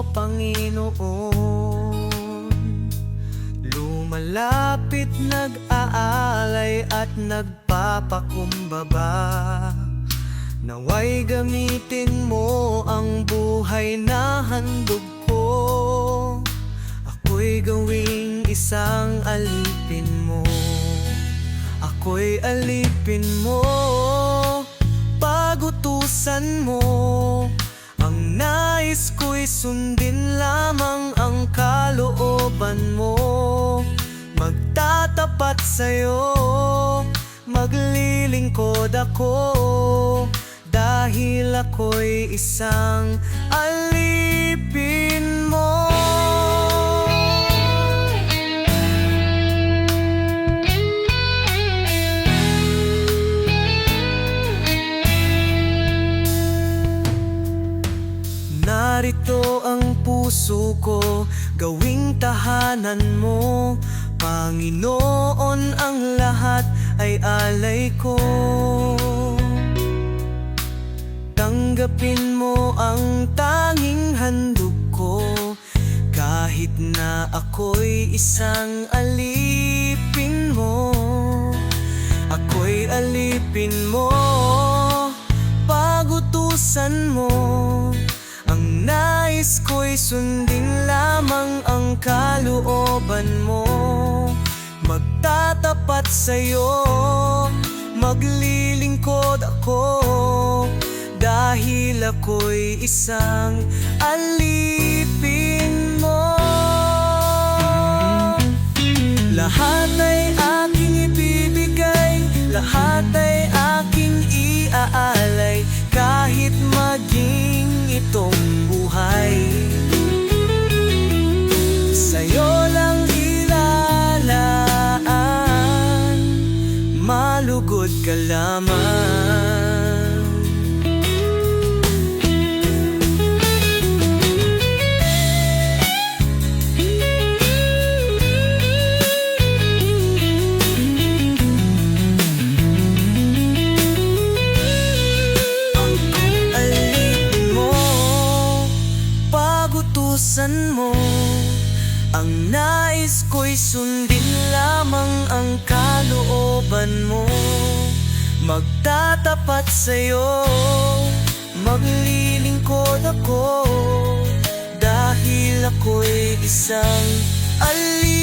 Panginoon. Lumalapit nag-aalay at nagpapakumbaba. Naway gamitin mo ang buhay na handog ko. Ako'y gawing isang alipin mo. Ako'y alipin mo. Pagutusan mo sundin lamang ang kalooban mo. Magtatapat sa'yo. Maglilingkod ako. Dahil ako'y isang alipin Narito ang puso ko, gawing tahanan mo. Panginoon ang lahat ay alay ko. Tanggapin mo ang tanging handog ko. Kahit na ako'y isang alipin mo Ako'y alipin mo. Pagutusan mo nais ko'y sundin lamang ang kalooban mo. Magtatapat sa'yo Maglilingkod ako. Dahil ako'y isang alipin Malugod ka lamang. Ang Pagutusan mo. Ang nais ko'y sundin lamang Magtatapat sa'yo. Maglilingkod ako. Dahil ako'y isang alipin